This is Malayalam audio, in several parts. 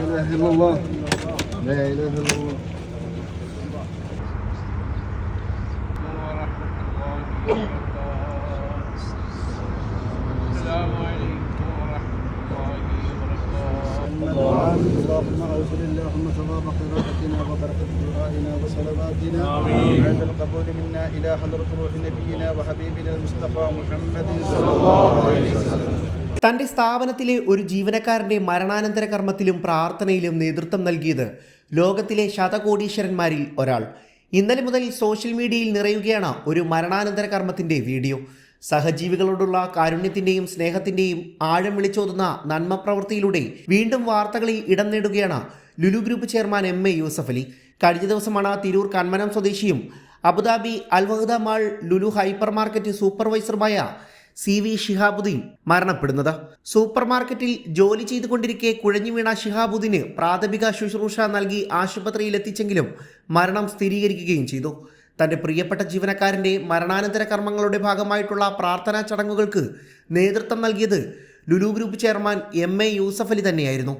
إله إلا الله. لا إله إلا الله. السلام عليكم ورحمة الله وبركاته. اللهم اغفر اللهم ثواب قراءتنا وبركة دعائنا وصلواتنا. وعند القبول منا إلى حضرة روح نبينا وحبيبنا المصطفى محمد صلى الله عليه وسلم. തന്റെ സ്ഥാപനത്തിലെ ഒരു ജീവനക്കാരന്റെ മരണാനന്തര കർമ്മത്തിലും പ്രാർത്ഥനയിലും നേതൃത്വം നൽകിയത് ലോകത്തിലെ ശതകോടീശ്വരന്മാരിൽ ഒരാൾ. ഇന്നലെ മുതൽ സോഷ്യൽ മീഡിയയിൽ നിറയുകയാണ് ഒരു മരണാനന്തര കർമ്മത്തിന്റെ വീഡിയോ. സഹജീവികളോടുള്ള കാരുണ്യത്തിന്റെയും സ്നേഹത്തിന്റെയും ആഴം വിളിച്ചോതുന്ന നന്മ പ്രവൃത്തിയിലൂടെ വീണ്ടും വാർത്തകളിൽ ഇടം നേടുകയാണ് Lulu group chairman M A Yusuf Ali. കഴിഞ്ഞ ദിവസമാണ് തിരൂർ കന്മനം സ്വദേശിയും Abu Dhabi Al Wahda mall Lulu hypermarket സൂപ്പർവൈസറുമായ C V Shihabuddin മരണപ്പെടുന്നത്. സൂപ്പർ മാർക്കറ്റിൽ ജോലി ചെയ്തുകൊണ്ടിരിക്കെ കുഴഞ്ഞു വീണ ഷിഹാബുദ്ദീന് പ്രാഥമിക ശുശ്രൂഷ നൽകി ആശുപത്രിയിൽ എത്തിച്ചെങ്കിലും മരണം സ്ഥിരീകരിക്കുകയും ചെയ്തു. തന്റെ പ്രിയപ്പെട്ട ജീവനക്കാരന്റെ മരണാനന്തര കർമ്മങ്ങളുടെ ഭാഗമായിട്ടുള്ള പ്രാർത്ഥനാ ചടങ്ങുകൾക്ക് നേതൃത്വം നൽകിയത് Lulu group chairman M A Yusuf Ali തന്നെയായിരുന്നു.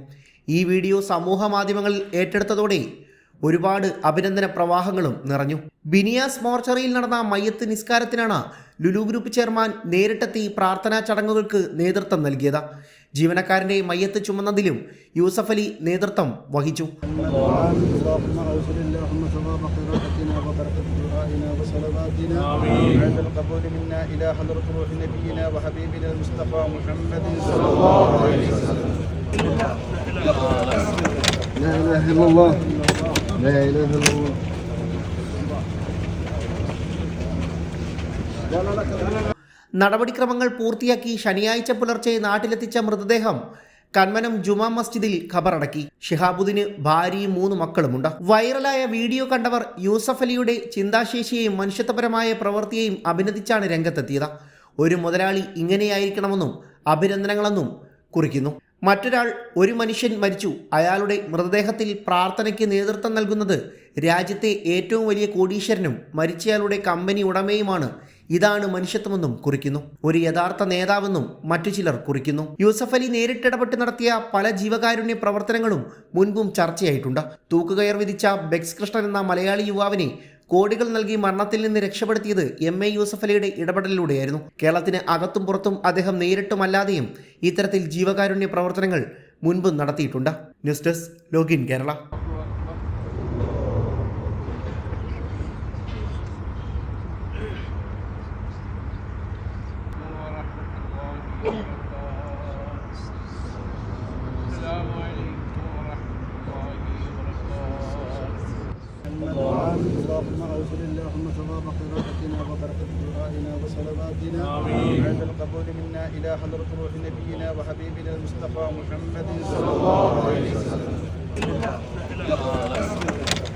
ഈ വീഡിയോ സമൂഹ മാധ്യമങ്ങളിൽ ഏറ്റെടുത്തതോടെ ഒരുപാട് അഭിനന്ദന പ്രവാഹങ്ങളും നിറഞ്ഞു ബിനിയാസ് മോർച്ചറിയിൽ നടന്ന മയ്യത്ത് നിസ്കാരത്തിനാണ് ലുലു ഗ്രൂപ്പ് ചെയർമാൻ നേരിട്ടെത്തി പ്രാർത്ഥനാ ചടങ്ങുകൾക്ക് നേതൃത്വം നൽകിയത് ജീവനക്കാരന്റെ മയ്യത്ത് ചുമന്നതിലും യൂസഫ് അലി നേതൃത്വം വഹിച്ചു اللهم اغفر اللهم ثواب قراءتنا وبركة دعائنا وصلواتنا وعند القبول منا إلى حضرة روح نبينا وحبيبنا المصطفى محمد صلى الله عليه وسلم لا إله إلا الله നടപടിക്രമങ്ങൾ പൂർത്തിയാക്കി ശനിയാഴ്ച പുലർച്ചെ നാട്ടിലെത്തിച്ച മൃതദേഹം കന്മനം ജുമാ മസ്ജിദിൽ ഖബറടക്കി. ഷിഹാബുദ്ദീന് ഭാര്യയും മൂന്ന് മക്കളുമുണ്ട്. വൈറലായ വീഡിയോ കണ്ടവർ യൂസഫ് അലിയുടെ ചിന്താശേഷിയെയും മനുഷ്യത്വപരമായ പ്രവൃത്തിയെയും അഭിനന്ദിച്ചാണ് രംഗത്തെത്തിയത്. ഒരു മുതലാളി ഇങ്ങനെയായിരിക്കണമെന്നും അഭിനന്ദനങ്ങളെന്നും കുറിക്കുന്നു. മറ്റൊരാൾ ഒരു മനുഷ്യൻ മരിച്ചു. അയാളുടെ മൃതദേഹത്തിൽ പ്രാർത്ഥനയ്ക്ക് നേതൃത്വം നൽകുന്നത് രാജ്യത്തെ ഏറ്റവും വലിയ കോടീശ്വരനും മരിച്ചയാളുടെ കമ്പനി ഉടമയുമാണ്. ഇതാണ് മനുഷ്യത്വമെന്നും കുറിക്കുന്നു. ഒരു യഥാർത്ഥ നേതാവെന്നും മറ്റു ചിലർ കുറിക്കുന്നു. യൂസഫ് അലി നേരിട്ടിടപെട്ട് നടത്തിയ പല ജീവകാരുണ്യ പ്രവർത്തനങ്ങളും മുൻപും ചർച്ചയായിട്ടുണ്ട്. തൂക്കുകയർ വിധിച്ച ബെക്സ് കൃഷ്ണൻ എന്ന മലയാളി യുവാവിനെ കോടികൾ നൽകി മരണത്തിൽ നിന്ന് രക്ഷപ്പെടുത്തിയത് എം എ യൂസഫ് അലിയുടെ ഇടപെടലിലൂടെയായിരുന്നു. കേരളത്തിന് അകത്തും പുറത്തും അദ്ദേഹം നേരിട്ടുമല്ലാതെയും ഇത്തരത്തിൽ ജീവകാരുണ്യ പ്രവർത്തനങ്ങൾ മുൻപ് നടത്തിയിട്ടുണ്ട്. News desk login Kerala. اللهم اغفر اللهم ثواب قراءتنا وبركة دعائنا وصلواتنا. وعند القبول منا إلى حضرة روح نبينا وحبيبنا المصطفى محمد صلى الله عليه وسلم.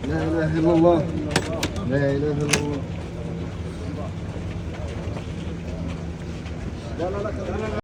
لا إله إلا الله. لا إله إلا الله.